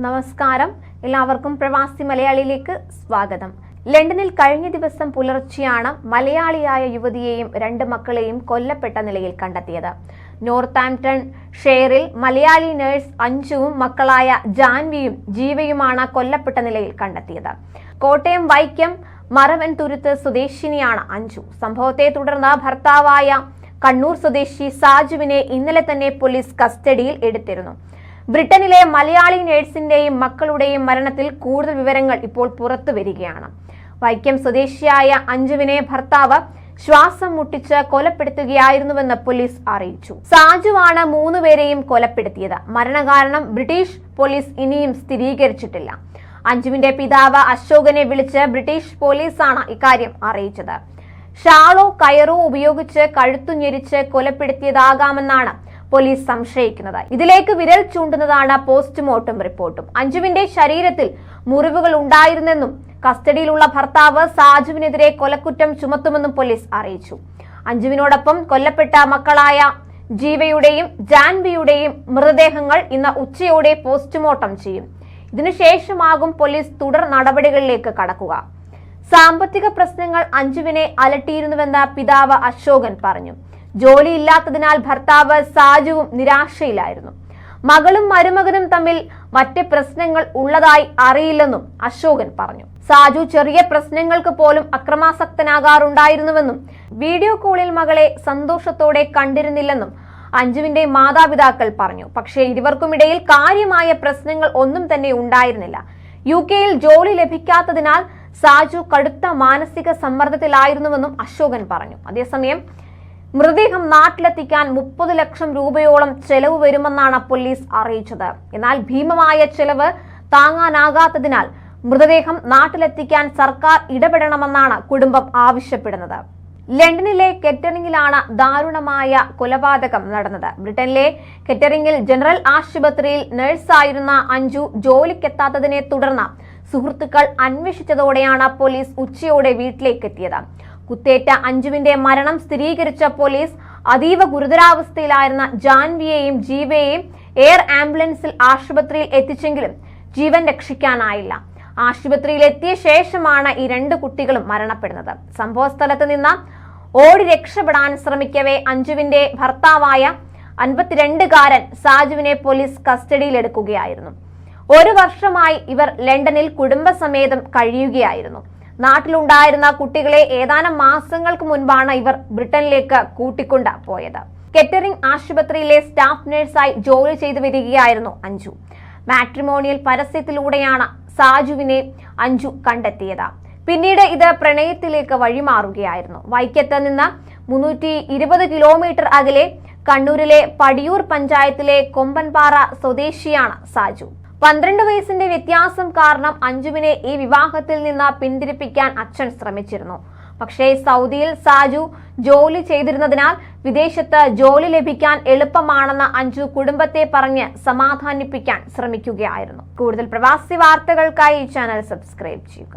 നമസ്കാരം. എല്ലാവർക്കും പ്രവാസി മലയാളിയിലേക്ക് സ്വാഗതം. ലണ്ടനിൽ കഴിഞ്ഞ ദിവസം പുലർച്ചെയാണ് മലയാളിയായ യുവതിയെയും രണ്ട് മക്കളെയും കൊല്ലപ്പെട്ട നിലയിൽ കണ്ടെത്തിയത്. നോർത്ത് നോർത്താംപ്ടൺ ഷെയറിൽ മലയാളി നഴ്സ് അഞ്ചുവും മക്കളായ ജാൻവിയും ജീവയുമാണ് കൊല്ലപ്പെട്ട നിലയിൽ കണ്ടെത്തിയത്. കോട്ടയം വൈക്കം മറവൻ തുരുത്ത് സ്വദേശിനിയാണ് അഞ്ചു സംഭവത്തെ തുടർന്ന് ഭർത്താവായ കണ്ണൂർ സ്വദേശി സാജുവിനെ ഇന്നലെ തന്നെ പോലീസ് കസ്റ്റഡിയിൽ എടുത്തിരുന്നു. ബ്രിട്ടനിലെ മലയാളി നേഴ്സിന്റെയും മക്കളുടെയും മരണത്തിൽ കൂടുതൽ വിവരങ്ങൾ ഇപ്പോൾ പുറത്തു വരികയാണ്. വൈക്കം സ്വദേശിയായ അഞ്ജുവിനെ ഭർത്താവ് ശ്വാസം മുട്ടിച്ച് കൊലപ്പെടുത്തുകയായിരുന്നുവെന്ന് പോലീസ് അറിയിച്ചു. സാജുവാണ് മൂന്നുപേരെയും കൊലപ്പെടുത്തിയത്. മരണകാരണം ബ്രിട്ടീഷ് പോലീസ് ഇനിയും സ്ഥിരീകരിച്ചിട്ടില്ല. അഞ്ജുവിന്റെ പിതാവ് അശോകനെ വിളിച്ച് ബ്രിട്ടീഷ് പോലീസാണ് ഇക്കാര്യം അറിയിച്ചത്. ഷാളോ കയറോ ഉപയോഗിച്ച് കഴുത്തു ഞെരിച്ച് കൊലപ്പെടുത്തിയതാകാമെന്നാണ് പോലീസ് സംശയിക്കുന്നതായി. ഇതിലേക്ക് വിരൽ ചൂണ്ടുന്നതാണ് പോസ്റ്റ്മോർട്ടം റിപ്പോർട്ടും. അഞ്ജുവിന്റെ ശരീരത്തിൽ മുറിവുകൾ ഉണ്ടായിരുന്നെന്നും കസ്റ്റഡിയിലുള്ള ഭർത്താവ് സാജുവിനെതിരെ കൊലക്കുറ്റം ചുമത്തുമെന്നും പോലീസ് അറിയിച്ചു. അഞ്ജുവിനോടൊപ്പം കൊല്ലപ്പെട്ട മക്കളായ ജീവയുടെയും ജാൻവിയുടെയും മൃതദേഹങ്ങൾ ഇന്ന് ഉച്ചയോടെ പോസ്റ്റ്മോർട്ടം ചെയ്യും. ഇതിനുശേഷമാകും പോലീസ് തുടർ നടപടികളിലേക്ക് കടക്കുക. സാമ്പത്തിക പ്രശ്നങ്ങൾ അഞ്ജുവിനെ അലട്ടിയിരുന്നുവെന്ന് പിതാവ് അശോകൻ പറഞ്ഞു. ജോലിയില്ലാത്തതിനാൽ ഭർത്താവ് സാജുവും നിരാശയിലായിരുന്നു. മകളും മരുമകനും തമ്മിൽ മറ്റ് പ്രശ്നങ്ങൾ ഉള്ളതായി അറിയില്ലെന്നും അശോകൻ പറഞ്ഞു. സാജു ചെറിയ പ്രശ്നങ്ങൾക്ക് പോലും അക്രമാസക്തനാകാറുണ്ടായിരുന്നുവെന്നും വീഡിയോ കോളിൽ മകളെ സന്തോഷത്തോടെ കണ്ടിരുന്നില്ലെന്നും അഞ്ജുവിന്റെ മാതാപിതാക്കൾ പറഞ്ഞു. പക്ഷേ ഇരുവർക്കുമിടയിൽ കാര്യമായ പ്രശ്നങ്ങൾ ഒന്നും തന്നെ ഉണ്ടായിരുന്നില്ല. യു കെയിൽ ജോലി ലഭിക്കാത്തതിനാൽ സാജു കടുത്ത മാനസിക സമ്മർദ്ദത്തിലായിരുന്നുവെന്നും അശോകൻ പറഞ്ഞു. അതേസമയം മൃതദേഹം നാട്ടിലെത്തിക്കാൻ മുപ്പത് ലക്ഷം രൂപയോളം ചെലവ് വരുമെന്നാണ് പോലീസ് അറിയിച്ചത്. എന്നാൽ ഭീമമായ ചെലവ് താങ്ങാനാകാത്തതിനാൽ മൃതദേഹം നാട്ടിലെത്തിക്കാൻ സർക്കാർ ഇടപെടണമെന്നാണ് കുടുംബം ആവശ്യപ്പെടുന്നത്. ലണ്ടനിലെ കെറ്ററിംഗിലാണ് ദാരുണമായ കൊലപാതകം നടന്നത്. ബ്രിട്ടനിലെ കെറ്ററിംഗിൽ ജനറൽ ആശുപത്രിയിൽ നഴ്സായിരുന്ന അഞ്ജു ജോലിക്കെത്താത്തതിനെ തുടർന്ന് സുഹൃത്തുക്കൾ അന്വേഷിച്ചതോടെയാണ് പോലീസ് ഉച്ചയോടെ വീട്ടിലേക്ക് എത്തിയത് കുത്തേറ്റ അഞ്ജുവിന്റെ മരണം സ്ഥിരീകരിച്ച പോലീസ് അതീവ ഗുരുതരാവസ്ഥയിലായിരുന്ന ജാൻവിയെയും ജീവയെയും എയർ ആംബുലൻസിൽ ആശുപത്രിയിൽ എത്തിച്ചെങ്കിലും ജീവൻ രക്ഷിക്കാനായില്ല. ആശുപത്രിയിൽ എത്തിയ ശേഷമാണ് ഈ രണ്ട് കുട്ടികളും മരണപ്പെടുന്നത്. സംഭവ സ്ഥലത്ത് നിന്ന് ഓടി രക്ഷപ്പെടാൻ ശ്രമിക്കവേ അഞ്ജുവിന്റെ ഭർത്താവായ അൻപത്തിരണ്ടുകാരൻ സാജുവിനെ പോലീസ് കസ്റ്റഡിയിലെടുക്കുകയായിരുന്നു. ഒരു വർഷമായി ഇവർ ലണ്ടനിൽ കുടുംബസമേതം കഴിയുകയായിരുന്നു. നാട്ടിലുണ്ടായിരുന്ന കുട്ടികളെ ഏതാനും മാസങ്ങൾക്ക് മുൻപാണ് ഇവർ ബ്രിട്ടനിലേക്ക് കൂട്ടിക്കൊണ്ട് പോയത്. കെറ്ററിംഗ് ആശുപത്രിയിലെ സ്റ്റാഫ് നഴ്സായി ജോലി ചെയ്തു വരികയായിരുന്നു അഞ്ജു. മാട്രിമോണിയൽ പരസ്യത്തിലൂടെയാണ് സാജുവിനെ അഞ്ജു കണ്ടെത്തിയത്. പിന്നീട് ഇത് പ്രണയത്തിലേക്ക് വഴിമാറുകയായിരുന്നു. വൈക്കത്ത് നിന്ന് മുന്നൂറ്റി ഇരുപത് കിലോമീറ്റർ അകലെ കണ്ണൂരിലെ പടിയൂർ പഞ്ചായത്തിലെ കൊമ്പൻപാറ സ്വദേശിയാണ് സാജു. പന്ത്രണ്ട് വയസ്സിന്റെ വ്യത്യാസം കാരണം അഞ്ജുവിനെ ഈ വിവാഹത്തിൽ നിന്ന് പിന്തിരിപ്പിക്കാൻ അച്ഛൻ ശ്രമിച്ചിരുന്നു. പക്ഷേ സൗദിയിൽ സാജു ജോലി ചെയ്തിരുന്നതിനാൽ വിദേശത്ത് ജോലി ലഭിക്കാൻ എളുപ്പമാണെന്ന് അഞ്ജു കുടുംബത്തെ പറഞ്ഞ് സമാധാനിപ്പിക്കാൻ ശ്രമിക്കുകയായിരുന്നു. കൂടുതൽ പ്രവാസി വാർത്തകൾക്കായി ഈ ചാനൽ സബ്സ്ക്രൈബ് ചെയ്യുക.